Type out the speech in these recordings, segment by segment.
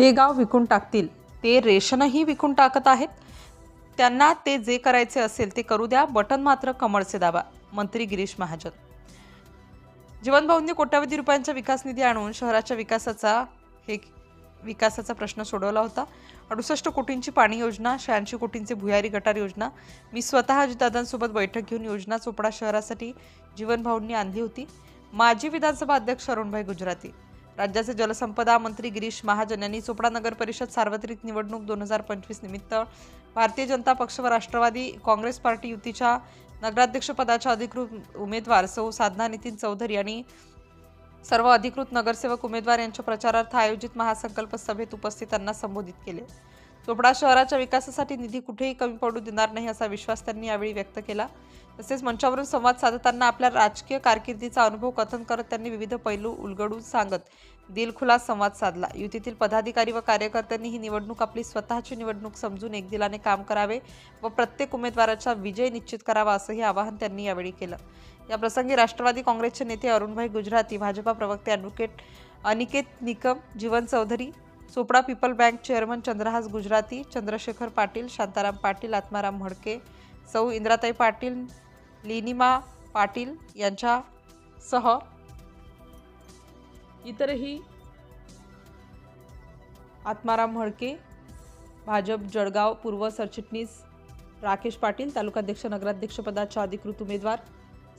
ते गाव विकून टाकतील. ते रेशनही विकून टाकत आहेत. त्यांना ते जे करायचे असेल ते करू द्या. बटन मात्र कमळचे दाबा. मंत्री गिरीश महाजन. जीवनभाऊंनी कोट्यावधी रुपयांचा विकास निधी आणून शहराच्या विकासाचा हे विकासाचा प्रश्न सोडवला होता. अडुसष्ट कोटींची पाणी योजना शहाऐंशी कोटींचे भुयारी गटार योजना मी स्वतः अजितदादांसोबत बैठक घेऊन योजना चोपडा शहरासाठी जीवनभाऊंनी आणली होती. माजी विधानसभा अध्यक्ष अरुणभाई गुजराती. राज्याचे जलसंपदा मंत्री गिरीश महाजन यांनी चोपडा नगर परिषद सार्वत्रिक निवडणूक दोन हजार पंचवीस निमित्त भारतीय जनता पक्ष व राष्ट्रवादी काँग्रेस पार्टी युतीच्या नगराध्यक्षपदाच्या अधिकृत उमेदवार सौ साधना नितीन चौधरी आणि सर्व अधिकृत नगरसेवक उमेदवार यांच्या प्रचारार्थ आयोजित महासंकल्प सभेत उपस्थितांना संबोधित केले. चोपडा शहराच्या विकासासाठी निधी कुठेही कमी पडू देणार नाही असा विश्वास त्यांनी यावेळी व्यक्त केला. तसेच मंचावरून संवाद साधताना आपल्या राजकीय कारकिर्दीचा अनुभव कथन करत त्यांनी विविध पैलू उलगडून सांगत दिलखुलास संवाद साधला. युतीतील पदाधिकारी व कार्यकर्त्यांनी ही निवडणूक आपली स्वतःची निवडणूक समजून एक दिलाने काम करावे व प्रत्येक उमेदवाराचा विजय निश्चित करावा असंही आवाहन त्यांनी यावेळी केलं. या प्रसंगी राष्ट्रवादी काँग्रेसचे नेते अरुणभाई गुजराती भाजपा प्रवक्ते advocate Aniket Nikam Jeevan Chaudhari Chopda people bank chairman Chandrahas Gujarati Chandrashekhar Patil Shantaram Patil Atmaram Mhadke सौ इंद्राताई पाटील लिनिमा पाटील यांच्यासह इतरही आत्माराम म्हडके भाजप जळगाव पूर्व सरचिटणीस राकेश पाटील तालुकाध्यक्ष नगराध्यक्षपदाच्या अधिकृत उमेदवार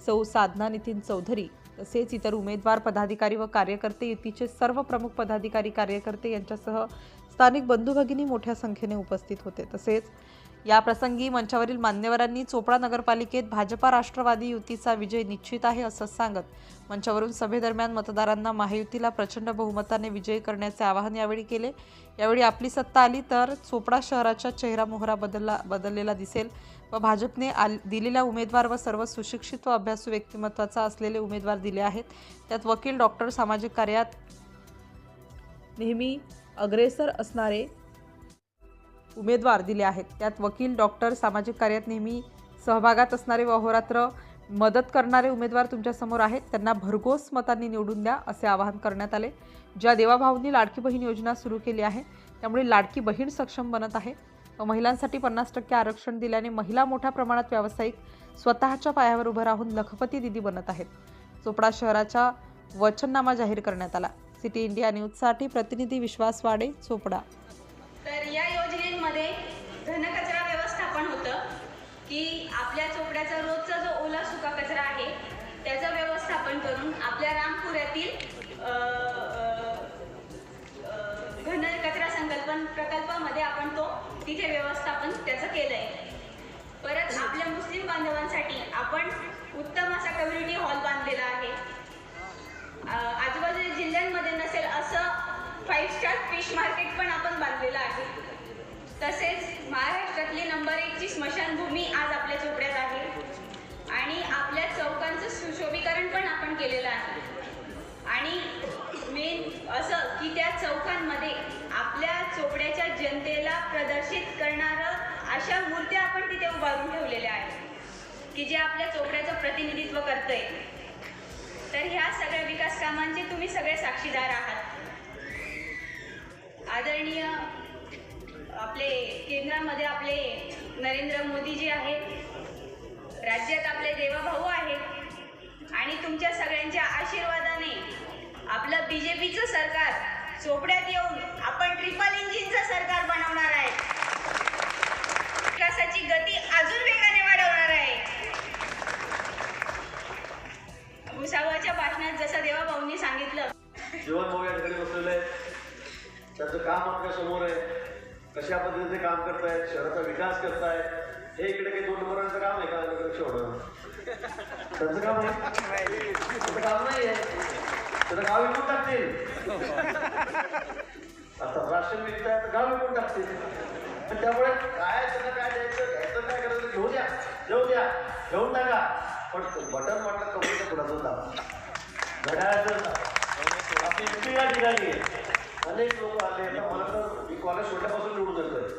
सौ साधना नितीन चौधरी तसेच इतर उमेदवार पदाधिकारी व कार्यकर्ते युतीचे सर्व प्रमुख पदाधिकारी कार्यकर्ते यांच्यासह स्थानिक बंधू भगिनी मोठ्या संख्येने उपस्थित होते. तसेच या प्रसंगी मंचावरील मान्यवरांनी चोपडा नगरपालिकेत भाजपा राष्ट्रवादी युतीचा विजय निश्चित आहे असं सांगत मंचावरून सभेदरम्यान मतदारांना महायुतीला प्रचंड बहुमताने विजयी करण्याचे आवाहन यावेळी केले. यावेळी आपली सत्ता आली तर चोपडा शहराचा चेहरा मोहरा बदलला बदललेला दिसेल. व भाजपने आल दिलेल्या उमेदवार व सर्व सुशिक्षित व अभ्यासू व्यक्तिमत्वाचा असलेले उमेदवार दिले आहेत. त्यात वकील डॉक्टर सामाजिक कार्यात नेहमी अग्रेसर असणारे उमेदवार दिले आहेत. त्यात वकील डॉक्टर सामाजिक कार्यात नेहमी सहभागात असणारे व अहोरात्र मदत करणारे उमेदवार तुमच्यासमोर आहेत. त्यांना भरघोस मतांनी निवडून द्या असे आवाहन करण्यात आले. ज्या देवाभाऊंनी लाडकी बहीण योजना सुरू केली आहे त्यामुळे लाडकी बहीण सक्षम बनत आहे. महिलांसाठी पन्नास टक्के आरक्षण दिल्याने महिला मोठ्या प्रमाणात व्यावसायिक स्वतःच्या पायावर उभं राहून लखपती दिदी बनत आहेत. चोपडा शहराचा वचननामा जाहीर करण्यात आला. सिटी इंडिया न्यूजसाठी प्रतिनिधी विश्वास वाडे चोपडा. तर या योजनेमध्ये घनकचरा व्यवस्थापन होतं की आपल्या चोपड्याचा रोजचा जो ओला सुका कचरा आहे त्याचं व्यवस्थापन करून आपल्या रामपुऱ्यातील घन कचरा संकल्पन प्रकल्पामध्ये आपण तो तिथे व्यवस्थापन त्याचं केलं आहे परत आपल्या मुस्लिम बांधवांसाठी आपण उत्तम असा कम्युनिटी हॉल बांधलेला आहे. आजूबाजूच्या जिल्ह्यांमध्ये नसेल असं फाईव्ह स्टार फिश मार्केट पण आपण बांधलेलं आहे. तसेच महाराष्ट्रातली नंबर एकची स्मशानभूमी आज आपल्या चोपड्यात आहे. आणि आपल्या चौकांचं सुशोभीकरण पण आपण केलेलं आहे. आणि मेन असं की त्या चौकांमध्ये जनतेला प्रदर्शित करणारं अशा मूर्त्या आपण तिथे उभारून ठेवलेल्या आहेत. की जे आपल्या चोपड्याचं प्रतिनिधित्व करतंय. तर ह्या सगळ्या विकास कामांचे तुम्ही सगळे साक्षीदार आहात. आदरणीय आपले केंद्रामध्ये आपले नरेंद्र मोदीजी आहेत. राज्यात आपले देवाभाऊ आहेत. आणि तुमच्या सगळ्यांच्या आशीर्वादाने आपलं बी जे पीचं सरकार चोपड्यात येऊन आपण ट्रिपल इंजिनचं सरकार बनवणार आहे. विकासाची गती अजून वेगाने वाढवणार आहे. भुसावळच्या भाषणात जसं देवा भाऊंनी सांगितलं. जीवन भाऊ या ठिकाणी बसलेले आहेत त्यांचं काम आपल्यासमोर आहे. कशा पद्धतीने काम करतायत शहराचा विकास करतायत हे इकडे काही दोन नंबरांचं काम आहे का? लक्ष होणार त्यांचं काम आहे. त्यांचं काम नाही आहे. त्याचं गाव विकून टाकतील. आता राशन विकताय तर गाव विकून टाकतील. त्यामुळे काय त्यांना काय द्यायचं घ्यायचं काय करायचं घेऊ द्या घेऊ द्या घेऊन टाका. पण बटन वाटलं कपड्याच्या कुणाचं दाबा घड्याळाचं आपली युती या ठिकाणी आहे. अनेक लोक आले. मला तर मी कॉलेज सोडल्यापासून निवडून येतोय.